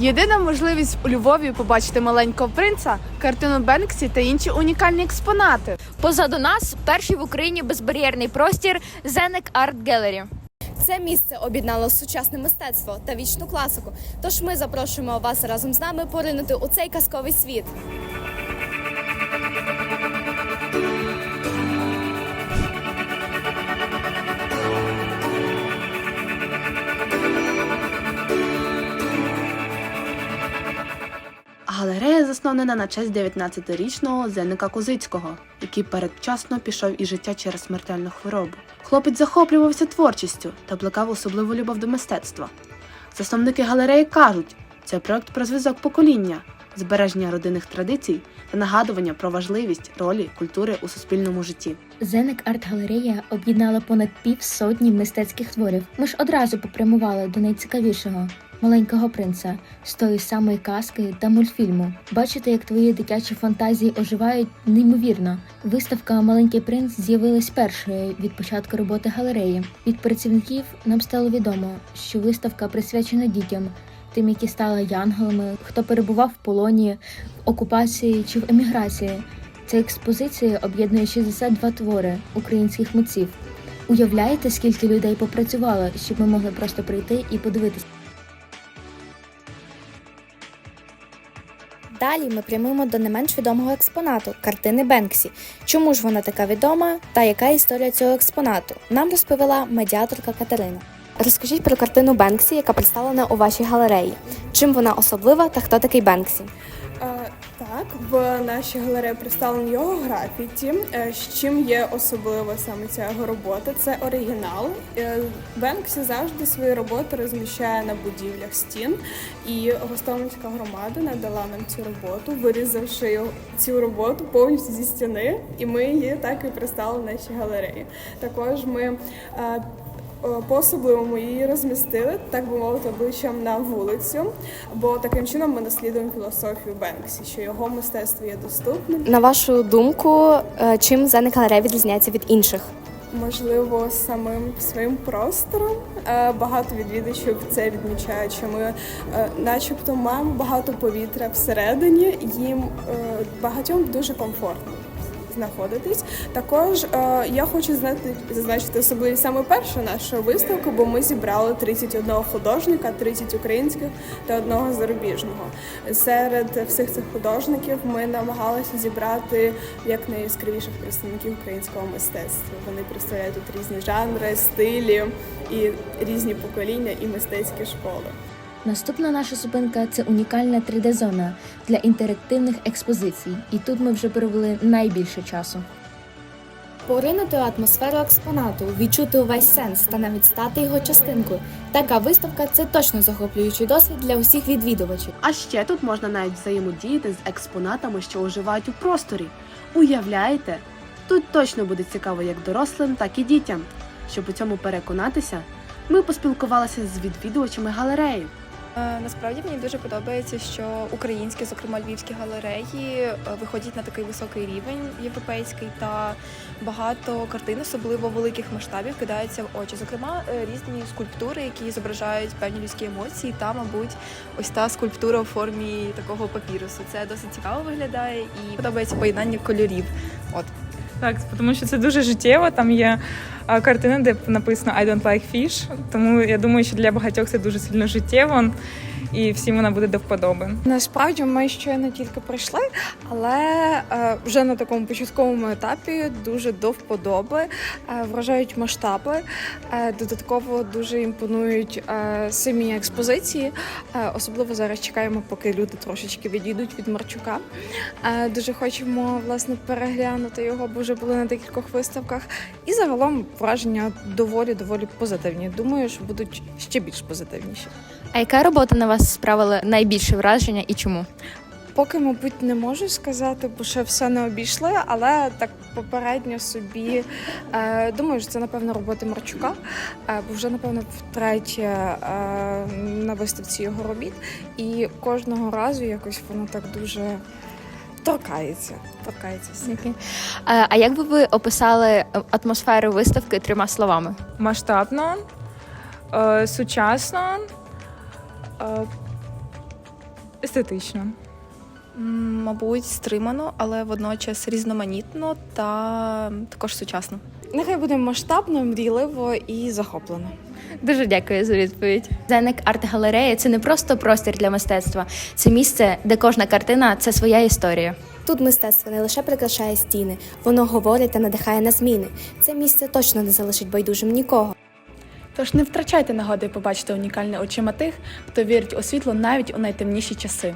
Єдина можливість у Львові побачити маленького принца, картину Бенксі та інші унікальні експонати. Позаду нас перший в Україні безбар'єрний простір Зенек Арт Гелері. Це місце об'єднало сучасне мистецтво та вічну класику. Тож ми запрошуємо вас разом з нами поринути у цей казковий світ. Галерея заснована на честь 19-річного Зеника Козицького, який передчасно пішов із життя через смертельну хворобу. Хлопець захоплювався творчістю та плекав особливу любов до мистецтва. Засновники галереї кажуть, це проект про зв'язок покоління, збереження родинних традицій та нагадування про важливість ролі культури у суспільному житті. Зенек арт-галерея об'єднала понад півсотні мистецьких творів. Ми ж одразу попрямували до найцікавішого маленького принца з тої самої казки та мультфільму. Бачити, як твої дитячі фантазії оживають неймовірно. Виставка Маленький принц з'явилась першою від початку роботи галереї. Від працівників нам стало відомо, що виставка присвячена дітям. Тим, які стали янголами, хто перебував в полоні, в окупації чи в еміграції. Ця експозиція об'єднує 62 твори українських митців. Уявляєте, скільки людей попрацювало, щоб ми могли просто прийти і подивитися? Далі ми прямуємо до не менш відомого експонату картини Бенксі. Чому ж вона така відома та яка історія цього експонату? Нам розповіла медіаторка Катерина. Розкажіть про картину Бенксі, яка представлена у вашій галереї. Чим вона особлива та хто такий Бенксі? Е, Так, в нашій галереї представлені його графіті. Е, З чим є особлива саме ця його робота? Це оригінал. Е, Бенксі завжди свої роботи розміщає на будівлях стін, і Гостомельська громада надала нам цю роботу, вирізавши цю роботу повністю зі стіни, і ми її так і представили в нашій галереї. Також ми по-особливому її розмістили, так би мовити, обличчям на вулицю, бо таким чином ми наслідуємо філософію Бенксі, що його мистецтво є доступним. На вашу думку, е, чим Зеник галерея відрізняється від інших? Можливо, самим своїм простором. Е, Багато відвідувачів це відмічають, що ми е, начебто маємо багато повітря всередині, їм е, багатьом дуже комфортно. Знаходитись також е, я хочу знати зазначити особливість саме першої нашої виставки, бо ми зібрали 31 художника, 30 українських та одного зарубіжного. Серед всіх цих художників ми намагалися зібрати як найяскравіших представників українського мистецтва. Вони представляють тут різні жанри, стилі і різні покоління і мистецькі школи. Наступна наша зупинка це унікальна 3D-зона для інтерактивних експозицій. І тут ми вже провели найбільше часу. Поринути атмосферу експонату, відчути увесь сенс та навіть стати його частинкою. Така виставка це точно захоплюючий досвід для усіх відвідувачів. А ще тут можна навіть взаємодіяти з експонатами, що оживають у просторі. Уявляєте? Тут точно буде цікаво як дорослим, так і дітям. Щоб у цьому переконатися, ми поспілкувалися з відвідувачами галереї. Е, Насправді мені дуже подобається, що українські, зокрема львівські галереї, е, виходять на такий високий рівень європейський та багато картин, особливо великих масштабів, кидаються в очі. Зокрема, е, різні скульптури, які зображають певні людські емоції. Та, мабуть, ось та скульптура у формі такого папірусу. Це досить цікаво виглядає і подобається поєднання кольорів. От Так, тому що це дуже життєво. Там є картина, де написано I don't like fish. Тому я думаю, що для багатьох це дуже сильно життєво, і всім вона буде до вподоби. Насправді ми щойно тільки прийшли, але е, вже на такому початковому етапі дуже до вподоби, е, вражають масштаби. Е, додатково дуже імпонують е, самі експозиції. Е, особливо зараз чекаємо, поки люди трошечки відійдуть від Марчука. Е, дуже хочемо власне переглянути його, бо вже були на декількох виставках. І загалом враження доволі доволі позитивні. Думаю, що будуть ще більш позитивніші. А яка робота на вас справила найбільше враження і чому? Поки, мабуть, не можу сказати, бо ще все не обійшли, але так попередньо собі е, думаю, що це напевно роботи Марчука, е, бо вже напевно втретє е, на виставці його робіт, і кожного разу якось воно так дуже торкається. Торкається всіх. А а як би ви описали е, атмосферу виставки трьома словами? Масштабно, е, сучасно, е, Естетично. Мабуть, стримано, але водночас різноманітно та також сучасно. Нехай буде масштабно, мрійливо і захоплено. Дуже дякую за відповідь. Зеник арт-галерея це не просто простір для мистецтва, це місце, де кожна картина це своя історія. Тут мистецтво не лише прикрашає стіни, воно говорить та надихає на зміни. Це місце точно не залишить байдужим нікого. Тож не втрачайте нагоди побачити унікальне очима тих, хто вірить у світло навіть у найтемніші часи.